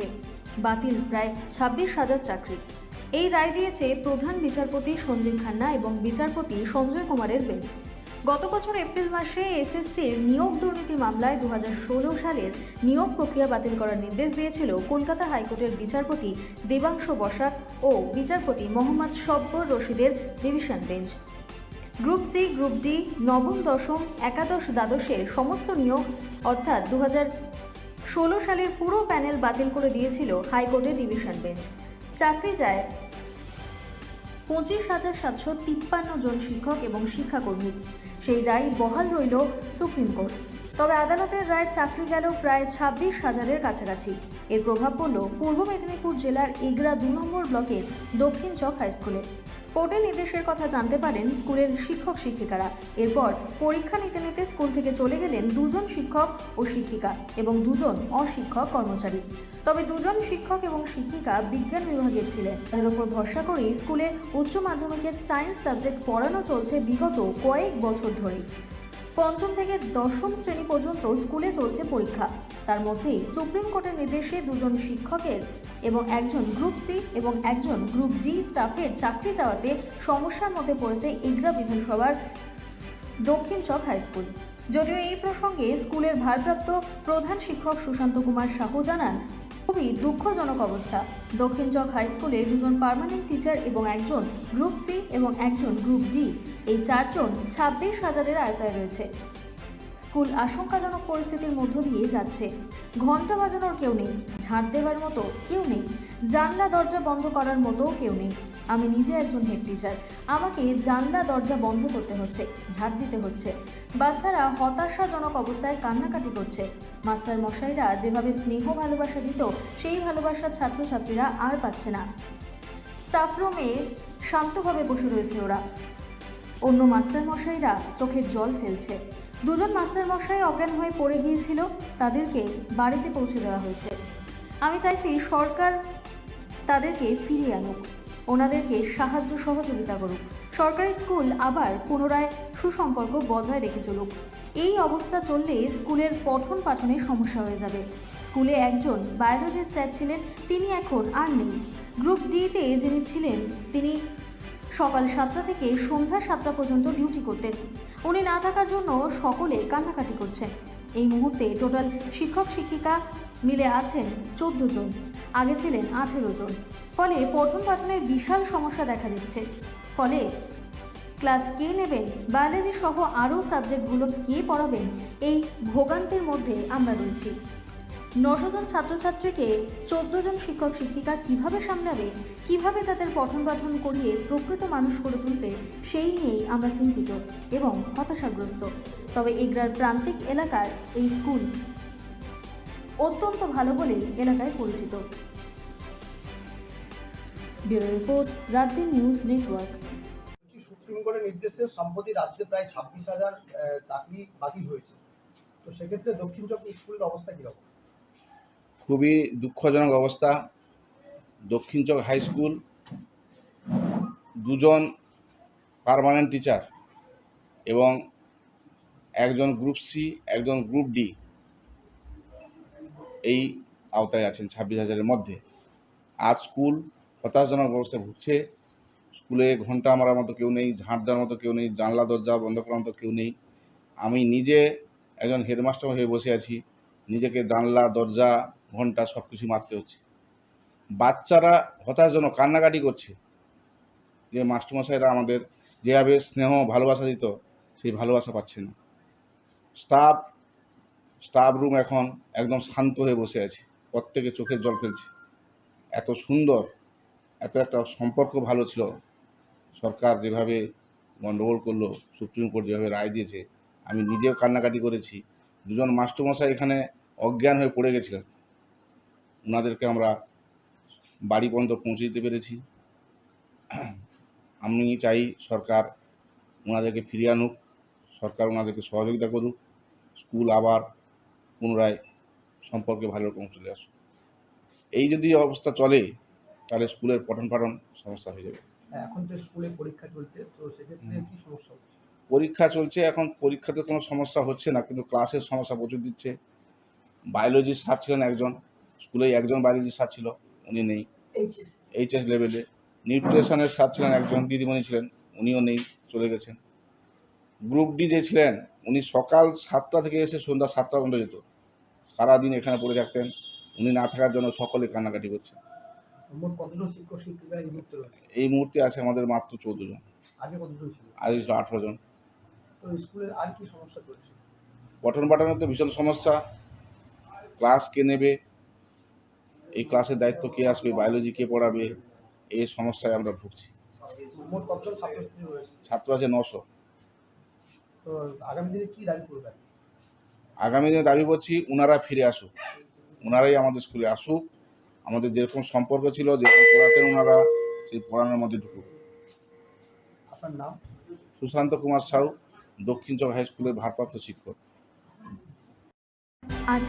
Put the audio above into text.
হাইকোর্টে বাতিল প্রায় ছাব্বিশ হাজার চাকরি। এই রায় দিয়েছে প্রধান বিচারপতি সঞ্জীব খান্না এবং বিচারপতি সঞ্জয় কুমারের বেঞ্চ। গত বছর এপ্রিল মাসে এসএসসির নিয়োগ দুর্নীতি মামলায় দু সালের নিয়োগ প্রক্রিয়া বাতিল করার নির্দেশ দিয়েছিল কলকাতা হাইকোর্টের বিচারপতি দেবাংশু বসাক ও বিচারপতি মোহাম্মদ সব্বর রশিদের division bench. Group C, group D, নবম, দশম, একাদশ, দ্বাদশের সমস্ত নিয়োগ, অর্থাৎ দু হাজার ষোলো সালের পুরো প্যানেল বাতিল করে দিয়েছিল হাইকোর্টের ডিভিশন বেঞ্চ। চাকরি যায় পঁচিশ হাজার সাতশো তিপ্পান্ন জন শিক্ষক এবং শিক্ষাকর্মী। সেই রায় বহাল রইল সুপ্রিম কোর্ট। তবে আদালতের রায় চাকরি গেল প্রায় ছাব্বিশ হাজারের কাছাকাছি। এর প্রভাব পড়ল পূর্ব মেদিনীপুর জেলার এগরা দু নম্বর ব্লকের দক্ষিণ চক হাই স্কুলে। কোর্টের নির্দেশের কথা জানতে পারেন স্কুলের শিক্ষক শিক্ষিকারা। এরপর পরীক্ষা নিতে নিতে স্কুল থেকে চলে গেলেন দুজন শিক্ষক ও শিক্ষিকা এবং দুজন অশিক্ষক কর্মচারী। তবে দুজন শিক্ষক এবং শিক্ষিকা বিজ্ঞান বিভাগের ছিলেন। তাদের উপর ভরসা করে স্কুলে উচ্চ মাধ্যমিকের সায়েন্স সাবজেক্ট পড়ানো চলছে বিগত কয়েক বছর ধরে পঞ্চম থেকে দশম শ্রেণি পর্যন্ত স্কুলে চলছে পরীক্ষা। তার মধ্যেই সুপ্রিম কোর্টের নির্দেশে দুজন শিক্ষকের এবং একজন গ্রুপ সি এবং একজন গ্রুপ ডি স্টাফের চাকরি চাওয়াতে সমস্যার মধ্যে পড়েছে ইগরা বিধানসভার দক্ষিণ চক হাই স্কুল। যদিও এই প্রসঙ্গে স্কুলের ভারপ্রাপ্ত প্রধান শিক্ষক সুশান্ত কুমার সাহু জানান খুবই দুঃখজনক অবস্থা। দক্ষিণ চক হাই স্কুলে দুজন পার্মানেন্ট টিচার এবং একজন গ্রুপ সি এবং একজন গ্রুপ ডি। এই চারজন ছাব্বিশ হাজারের আয়তায় রয়েছে। স্কুল আশঙ্কাজনক পরিস্থিতির মধ্য দিয়ে যাচ্ছে। ঘণ্টা বাজানোর কেউ নেই। ঝাঁট দেওয়ার মতো কেউ নেই। জানলা দরজা বন্ধ করার মতো কেউ নেই। আমি নিজে একজন হেড টিচার আমাকে জানলা দরজা বন্ধ করতে হচ্ছে ঝাড় দিতে হচ্ছে। বাচ্চারা হতাশাজনক অবস্থায় কান্নাকাটি করছে। মাস্টার মশাইরা যেভাবে স্নেহ ভালোবাসা দিত, সেই ভালোবাসা ছাত্রছাত্রীরা আর পাচ্ছে না। স্টাফ রুমে শান্তভাবে বসে রয়েছে ওরা। অন্য মাস্টার মশাইরা চোখের জল ফেলছে। দুজন মাস্টার মশাই অজ্ঞান হয়ে পড়ে গিয়েছিল। তাদেরকে বাড়িতে পৌঁছে দেওয়া হয়েছে। আমি চাইছি সরকার তাদেরকে ফিরিয়ে আনুক, ওনাদেরকে সাহায্য সহযোগিতা করুক। সরকারি স্কুল আবার পুনরায় সুসম্পর্ক বজায় রেখে চলুক। এই অবস্থা চললে স্কুলের পঠন পাঠনে সমস্যা হয়ে যাবে। স্কুলে একজন বায়োলজির স্যার ছিলেন, তিনি এখন আর নেই। গ্রুপ ডিতে যিনি ছিলেন, তিনি সকাল সাতটা থেকে সন্ধ্যা সাতটা পর্যন্ত ডিউটি করতেন। উনি না থাকার জন্য সকলে কান্নাকাটি করছেন। এই মুহূর্তে টোটাল শিক্ষক শিক্ষিকা মিলে আছেন চোদ্দ জন, আগে ছিলেন আঠেরো জন। ফলে পঠন পাঠনের বিশাল সমস্যা দেখা দিচ্ছে। ফলে ক্লাস কে নেবেন, বায়োলজি সহ আরও সাবজেক্টগুলো কে পড়াবেন, এই ভোগান্তির মধ্যে আমরা রয়েছি। নশো জন ছাত্রছাত্রীকে চোদ্দ জন শিক্ষক শিক্ষিকা কীভাবে সামলাবে, কীভাবে তাদের পঠন পাঠন করিয়ে প্রকৃত মানুষ করে তুলতে, সেই নিয়েই আমরা চিন্তিত এবং হতাশাগ্রস্ত। তবে এগরার প্রান্তিক এলাকার এই স্কুল অত্যন্ত ভালো বলে এলাকায় পরিচিত। Bureau report Raatdin news network. Supreme কোর্টের নির্দেশে সম্প্রতি রাজ্যে প্রায় ছাব্বিশ হাজার চাকরি বাতিল হয়েছে। তো সেক্ষেত্রে দক্ষিণ চব্বিশ স্কুলের অবস্থা কীরকম খুবই দুঃখজনক অবস্থা। দক্ষিণ চক হাই স্কুল দুজন পারমানেন্ট টিচার এবং একজন গ্রুপ সি একজন গ্রুপ ডি। এই আওতায় আছেন ছাব্বিশ হাজারের মধ্যে। আজ স্কুল হতাশজনক অবস্থায় ভুগছে। স্কুলে ঘণ্টা মারার মতো কেউ নেই, ঝাঁট দেওয়ার মতো কেউ নেই, জানলা, দরজা বন্ধ করার মতো কেউ নেই। আমি নিজে একজন হেডমাস্টার হয়ে বসে আছি। নিজেকে জানলা, দরজা, ঘণ্টা সব কিছু মারতে হচ্ছে। বাচ্চারা হতাশজনক, কান্নাকাটি করছে। যে মাস্টারমশাইরা আমাদের যেভাবে স্নেহ, ভালোবাসা দিত, সেই ভালোবাসা পাচ্ছে না। স্টাফ স্টাফ রুম এখন একদম শান্ত হয়ে বসে আছে। প্রত্যেকে চোখের জল ফেলছে। এত সুন্দর, এত একটা সম্পর্ক ভালো ছিল। সরকার যেভাবে গণ্ডগোল করল, সুপ্রিম কোর্ট যেভাবে রায় দিয়েছে, আমি নিজেও কান্নাকাটি করেছি। দুজন মাস্টারমশাই এখানে অজ্ঞান হয়ে পড়ে গেছিলেন। ওনাদেরকে আমরা বাড়ি পর্যন্ত পৌঁছে দিতে পেরেছি। আমি চাই সরকার ওনাদেরকে ফিরিয়ে আনুক, সরকার ওনাদেরকে সহযোগিতা করুক। স্কুল আবার পুনরায় সম্পর্কে ভালো রকম চলে আসুক এই যদি অবস্থা চলে তাহলে স্কুলের পঠন পাঠন সমস্যা হয়ে যাবে। হ্যাঁ, এখন তো স্কুলে পরীক্ষা চলছে তো সেক্ষেত্রে কি সমস্যা হচ্ছে? পরীক্ষা চলছে এখন পরীক্ষাতে কোনো সমস্যা হচ্ছে না কিন্তু ক্লাসের সমস্যা প্রচুর দিচ্ছে। বায়োলজির স্যার ছিলেন একজন স্কুলে একজন বায়োলজি স্যার ছিল উনি নেই। এইচএস এইচএস লেভেলে নিউট্রিশনের স্যার ছিলেন একজন দিদিমণি ছিলেন উনিও নেই চলে গেছেন। গ্রুপ ডি যে ছিলেন উনি সকাল সাতটা থেকে এসে সন্ধ্যা সাতটা পর্যন্ত যেত। সারাদিন এখানে পড়ে থাকতেন উনি না থাকার জন্য সকলে কান্নাকাটি করছে মোট কতজন শিক্ষক শিক্ষিকা এই মুহূর্তে আছে আমাদের মাত্র চৌদ্দ জন। আগে ছিল? ছিল আঠারো জন। পঠন পাঠনের তো ভীষণ সমস্যা। ক্লাস কে নেবে? এই ক্লাসের দায়িত্ব কে আসবে? বায়োলজি কে পড়াবে? এই সমস্যায় আমরা ভুগছি। ছাত্র আছে নশো। তো আগামী দিনে কি দাবি করবেন? আগামী দিনে দাবি করছি ওনারা ফিরে আসুক। ওনারাই আমাদের স্কুলে আসুক। আমাদের যেরকম সম্পর্ক ছিল যেরকম পড়াতেন ওনারা সেই পড়ানোর মধ্যে ঢুকুক। আপনার নাম? সুশান্ত কুমার সাউ দক্ষিণ চক হাই স্কুলের ভারপ্রাপ্ত শিক্ষক। আজ